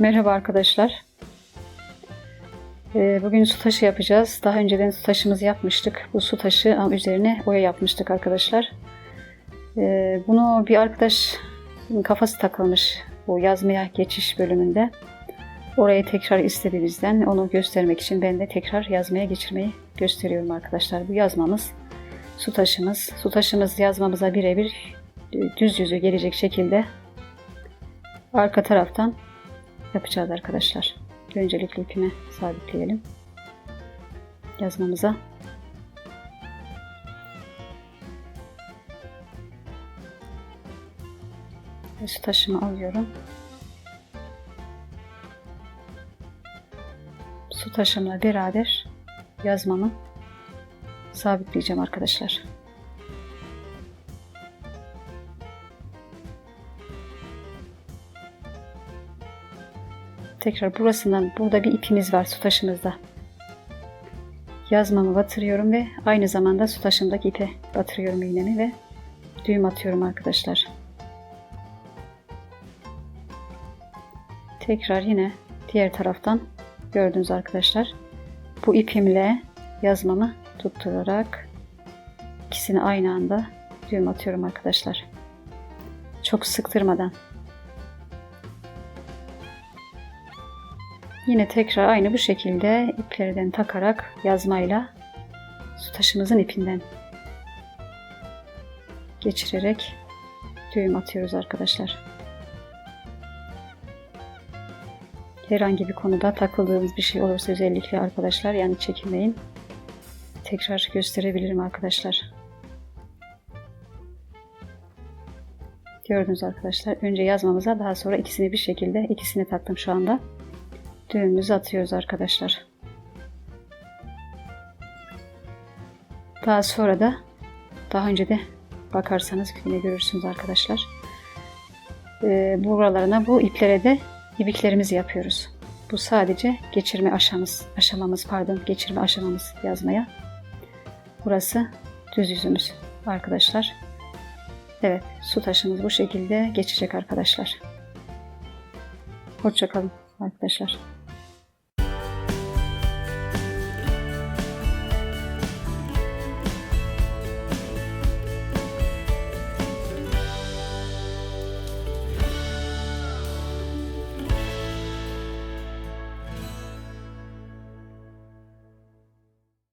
Merhaba arkadaşlar. Ee, Bugün su taşı yapacağız. Daha önceden su taşımızı yapmıştık. Bu su taşı üzerine oya yapmıştık arkadaşlar. Ee, Bunu bir arkadaş kafası takılmış bu yazmaya geçiş bölümünde. Orayı tekrar istedi bizden. Onu göstermek için ben de tekrar yazmaya geçirmeyi gösteriyorum arkadaşlar. Bu yazmamız su taşımız. Su taşımız yazmamıza birebir e, düz yüzü gelecek şekilde arka taraftan yapacağız arkadaşlar. Öncelikle ipime sabitleyelim. Yazmamıza. Su taşımı alıyorum. Su taşımla beraber yazmamı sabitleyeceğim arkadaşlar. Tekrar burasından burada bir ipimiz var su taşımızda. Yazmamı batırıyorum ve aynı zamanda su taşımdaki ipe batırıyorum iğnemi ve düğüm atıyorum arkadaşlar. Tekrar yine diğer taraftan gördünüz arkadaşlar. Bu ipimle yazmamı tutturarak ikisini aynı anda düğüm atıyorum arkadaşlar. Çok sıktırmadan. Yine tekrar aynı bu şekilde iplerden takarak yazmayla su taşımızın ipinden geçirerek düğüm atıyoruz arkadaşlar. Herhangi bir konuda takıldığınız bir şey olursa özellikle arkadaşlar yani çekinmeyin. Tekrar gösterebilirim arkadaşlar. Gördünüz arkadaşlar. Önce yazmamıza daha sonra ikisini bir şekilde ikisini taktım şu anda düğümümüzü atıyoruz arkadaşlar. Daha sonra da daha önce de bakarsanız yine görürsünüz arkadaşlar. Ee, buralarına bu iplere de ibiklerimizi yapıyoruz. Bu sadece geçirme aşamamız, aşamamız pardon, geçirme aşamamız yazmaya. Burası düz yüzümüz arkadaşlar. Evet, su taşımız bu şekilde geçecek arkadaşlar. Hoşçakalın arkadaşlar.